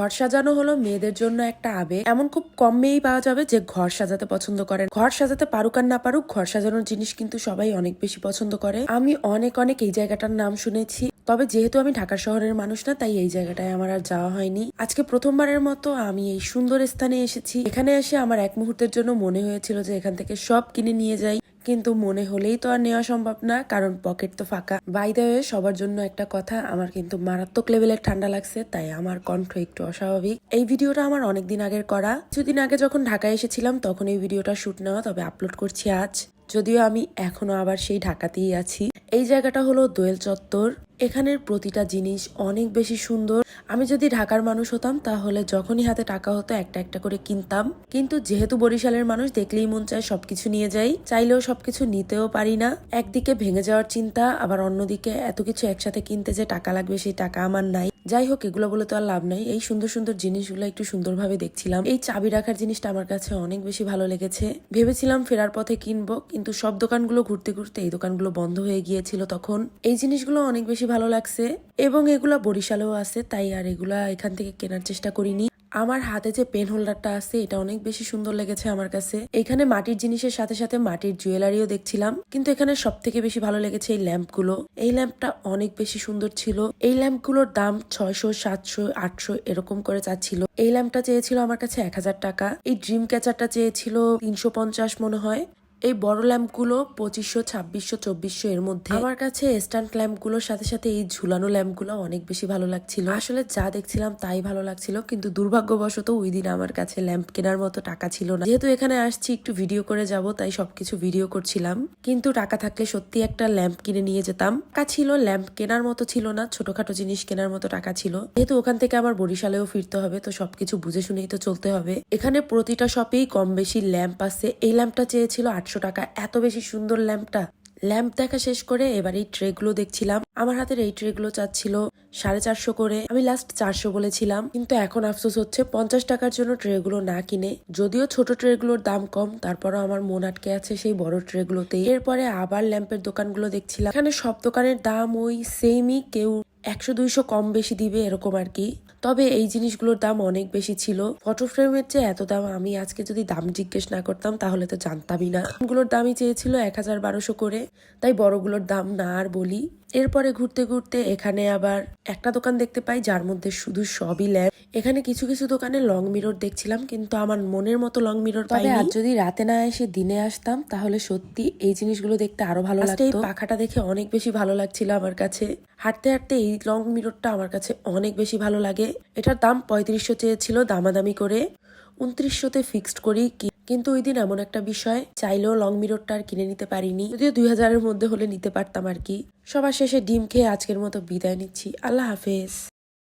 ঘর সাজানো হলো মেয়েদের জন্য একটা আবেগ। এমন খুব কম মেয়েই পাওয়া যাবে যে ঘর সাজাতে পছন্দ করেন। ঘর সাজাতে পারুক আর না পারুক, ঘর সাজানোর জিনিস কিন্তু সবাই অনেক বেশি পছন্দ করে। আমি অনেক অনেক এই জায়গাটার নাম শুনেছি। তবে যেহেতু আমি ঢাকা শহরের মানুষ না, তাই এই জায়গাটায় আমার আর যাওয়া হয়নি। আজকে প্রথমবারের মতো আমি এই সুন্দর স্থানে এসেছি। এখানে এসে আমার এক মুহূর্তের জন্য মনে হয়েছিল যে এখান থেকে সব কিনে নিয়ে যাই। কিন্তু মনে হলেই তো আর নেওয়া সম্ভব না, কারণ পকেট তো ফাঁকা। হয়ে সবার জন্য একটা কথা, আমার কিন্তু মারাত্মক লেভেলের ঠান্ডা লাগছে, তাই আমার কণ্ঠ একটু অস্বাভাবিক। এই ভিডিওটা আমার অনেকদিন আগের করা। কিছুদিন আগে যখন ঢাকায় এসেছিলাম, তখন এই ভিডিওটা শ্যুট নেওয়া, তবে আপলোড করছি আজ। যদিও আমি এখনও আবার সেই ঢাকাতেই আছি। এই জায়গাটা হলো দোয়েল চত্বর। এখানের প্রতিটা জিনিস অনেক বেশি সুন্দর। আমি যদি ঢাকার মানুষ হতাম, তাহলে যখনই হাতে টাকা হতো একটা একটা করে কিনতাম। কিন্তু যেহেতু বরিশালের মানুষ, দেখলেই মন চায় সবকিছু নিয়ে যাই। চাইলেও সবকিছু নিতেও পারি না। একদিকে ভেঙে যাওয়ার চিন্তা, আবার অন্যদিকে এত কিছু একসাথে কিনতে যে টাকা লাগবে সেই টাকা আমার নাই। যাই হোক, এগুলো বলে তো আর লাভ নাই। এই সুন্দর সুন্দর জিনিসগুলো একটু সুন্দরভাবে দেখছিলাম। এই চাবি রাখার জিনিসটা আমার কাছে অনেক বেশি ভালো লেগেছে। ভেবেছিলাম ফেরার পথে কিনবো, কিন্তু সব দোকানগুলো ঘুরতে ঘুরতে এই দোকানগুলো বন্ধ হয়ে গিয়েছিল তখন। এই জিনিসগুলো অনেক বেশি ভালো লাগছে। এবং এগুলা বরিশালেও আছে, তাই আর এগুলা এখান থেকে কেনার চেষ্টা করিনি। আমার হাতে যে পেন হোল্ডারটা আছে, এটা অনেক বেশি সুন্দর লেগেছে আমার কাছে। এখানে মাটির জিনিসের সাথে সাথে মাটির জুয়েলারিও দেখছিলাম, কিন্তু এখানে সব থেকে বেশি ভালো লেগেছে এই ল্যাম্পগুলো। এই ল্যাম্পটা অনেক বেশি সুন্দর ছিল। এই ল্যাম্পগুলোর দাম ছয়শো, সাতশো, আটশো এরকম করে চাচ্ছিল। এই ল্যাম্পটা চেয়েছিল আমার কাছে এক হাজার টাকা। এই ড্রিম ক্যাচারটা চেয়েছিল তিনশো পঞ্চাশ মনে হয়। এই বড় ল্যাম্পগুলো পঁচিশশো ছাব্বিশশো চব্বিশশো এর মধ্যে। আমার কাছে স্ট্যান্ড ল্যাম্পগুলোর সাথে সাথে এই ঝুলানো ল্যাম্পগুলো অনেক বেশি ভালো লাগছিল। আসলে যা দেখছিলাম তাই ভালো লাগছিল কিন্তু দুর্ভাগ্যবশত ওই দিন আমার কাছে ল্যাম্প কেনার মতো টাকা ছিল না। যেহেতু এখানে আসছি একটু ভিডিও করে যাব তাই সবকিছু ভিডিও করছিলাম। কিন্তু টাকা থাকলে সত্যি একটা ল্যাম্প কিনে নিয়ে যেতাম। টাকা ছিল ল্যাম্প কেনার মতো ছিল না ছোটখাটো জিনিস কেনার মতো টাকা ছিল। যেহেতু ওখান থেকে আমার বরিশালেও ফিরতে হবে তো সবকিছু বুঝে শুনেই তো চলতে হবে। এখানে প্রতিটা শপেই কম বেশি ল্যাম্প আছে। এই ল্যাম্পটা চেয়েছিল আটশো টাকা। এত বেশি সুন্দর ল্যাম্পটা। ল্যাম্প দেখা শেষ করে এবার এই ট্রেগুলো দেখছিলাম। আমার হাতের এই ট্রেগুলো চাচ্ছিল সাড়ে চারশো করে। আমি লাস্ট চারশো বলেছিলাম। কিন্তু এখন আফসোস হচ্ছে পঞ্চাশ টাকার জন্য ট্রেগুলো না কিনে। যদিও ছোট ট্রেগুলোর দাম কম, তারপরও আমার মন আটকে আছে সেই বড় ট্রেগুলোতে এরপরে আবার ল্যাম্পের দোকানগুলো দেখছিলাম। এখানে সব দোকানের দাম ওই সেমই কেউ একশো দুইশো কম বেশি দিবে এরকম আর কি। তবে এই জিনিসগুলোর দাম অনেক বেশি ছিল। ফটো ফ্রেমের চেয়ে এত দাম আমি আজকে যদি দাম জিজ্ঞেস না করতাম, তাহলে তো জানতামই না। গুলোর দামই চেয়েছিল এক হাজার বারোশো করে, তাই বড়গুলোর দাম না আর বলি। এরপরে ঘুরতে ঘুরতে এখানে আবার একটা দোকান দেখতে পাই, যার মধ্যে শুধু সবই ল্যাম্প এখানে কিছু কিছু দোকানে লং মিরর দেখছিলাম কিন্তু আমার মনের মতো লং মিরর পাই আর যদি রাতে না এসে দিনে আসতাম তাহলে সত্যি এই জিনিসগুলো দেখতে আরও ভালো লাগতো এই পাখাটা দেখে অনেক বেশি ভালো লাগছিল আমার কাছে। হাঁটতে হাঁটতে এই লং মিররটা আমার কাছে অনেক বেশি ভালো লাগে। এটার দাম পঁয়ত্রিশশো চেয়েছিল দামাদামি করে। উনত্রিশশোতে ফিক্সড করি কিন্তু ওই দিন এমন একটা বিষয় চাইলেও লং মিররটা আর কিনে নিতে পারিনি। যদিও দুই হাজারের মধ্যে হলে নিতে পারতাম আর কি। সবার শেষে ডিম খেয়ে আজকের মতো বিদায় নিচ্ছি। আল্লাহ হাফেজ।